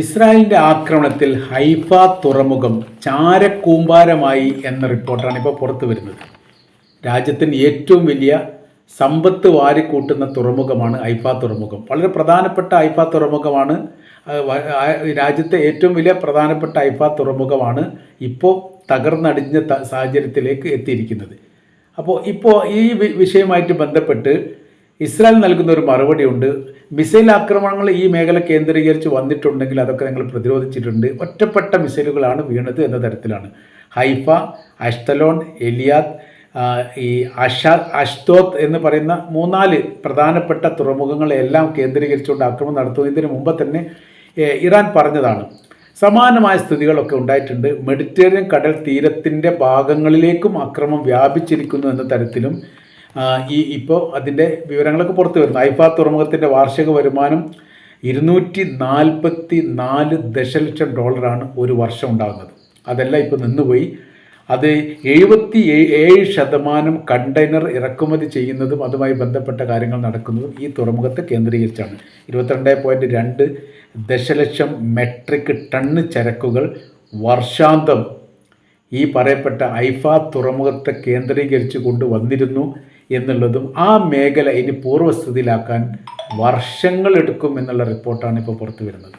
ഇസ്രായേലിന്റെ ആക്രമണത്തിൽ ഹൈഫ തുറമുഖം ചാരക്കൂമ്പാരമായി എന്ന റിപ്പോർട്ടാണ് ഇപ്പോൾ പുറത്തു വരുന്നത്. രാജ്യത്തിന് ഏറ്റവും വലിയ സമ്പത്ത് വാരിക്കൂട്ടുന്ന തുറമുഖമാണ് ഹൈഫ തുറമുഖം. വളരെ പ്രധാനപ്പെട്ട ഹൈഫ തുറമുഖമാണ് രാജ്യത്തെ ഏറ്റവും വലിയ പ്രധാനപ്പെട്ട ഹൈഫ തുറമുഖമാണ് ഇപ്പോൾ തകർന്നടിഞ്ഞ സാഹചര്യത്തിലേക്ക് എത്തിയിരിക്കുന്നത്. അപ്പോൾ ഇപ്പോൾ ഈ വിഷയമായിട്ട് ബന്ധപ്പെട്ട് ഇസ്രായേൽ നൽകുന്ന ഒരു മറുപടി ഉണ്ട്. മിസൈൽ ആക്രമണങ്ങൾ ഈ മേഖല കേന്ദ്രീകരിച്ച് വന്നിട്ടുണ്ടെങ്കിൽ അതൊക്കെ ഞങ്ങൾ പ്രതിരോധിച്ചിട്ടുണ്ട്. ഒറ്റപ്പെട്ട മിസൈലുകളാണ് വീണത് എന്ന തരത്തിലാണ്. ഹൈഫ അഷ്തലോൺ എലിയാത്ത് ഈ അഷ അഷ്തോത്ത് എന്ന് പറയുന്ന മൂന്നാൽ പ്രധാനപ്പെട്ട തുറമുഖങ്ങളെല്ലാം കേന്ദ്രീകരിച്ചുകൊണ്ട് ആക്രമണം നടത്തുന്നതിന് മുമ്പ് തന്നെ ഇറാൻ പറഞ്ഞതാണ്. സമാനമായ സ്ഥിതികളൊക്കെ ഉണ്ടായിട്ടുണ്ട്. മെഡിറ്ററേനിയൻ കടൽ തീരത്തിന്റെ ഭാഗങ്ങളിലേക്കും അക്രമം വ്യാപിച്ചിരിക്കുന്നു എന്ന തരത്തിലും ഈ ഇപ്പോൾ അതിന്റെ വിവരങ്ങളൊക്കെ പുറത്തു വരുന്നു. ഐഫ തുറമുഖത്തിന്റെ വാർഷിക വരുമാനം ഇരുന്നൂറ്റി നാൽപ്പത്തി നാല് ദശലക്ഷം ഡോളറാണ് ഒരു വർഷം ഉണ്ടാകുന്നത്. അതെല്ലാം ഇപ്പോൾ നിന്നുപോയി. അത് എഴുപത്തി ഏഴ് ശതമാനം കണ്ടെയ്നർ ഇറക്കുമതി ചെയ്യുന്നതും അതുമായി ബന്ധപ്പെട്ട കാര്യങ്ങൾ നടക്കുന്നതും ഈ തുറമുഖത്തെ കേന്ദ്രീകരിച്ചാണ്. ഇരുപത്തിരണ്ട് പോയിന്റ് രണ്ട് ദശലക്ഷം മെട്രിക് ടണ്ണ് ചരക്കുകൾ വർഷാന്തം ഈ പറയപ്പെട്ട ഐഫ തുറമുഖത്തെ കേന്ദ്രീകരിച്ച് കൊണ്ടുവന്നിരുന്നു എന്നുള്ളതും ആ മേഖല ഇനി പൂർവസ്ഥിതിയിലാക്കാൻ വർഷങ്ങളെടുക്കും എന്നുള്ള റിപ്പോർട്ടാണ് ഇപ്പോൾ പുറത്തു വരുന്നത്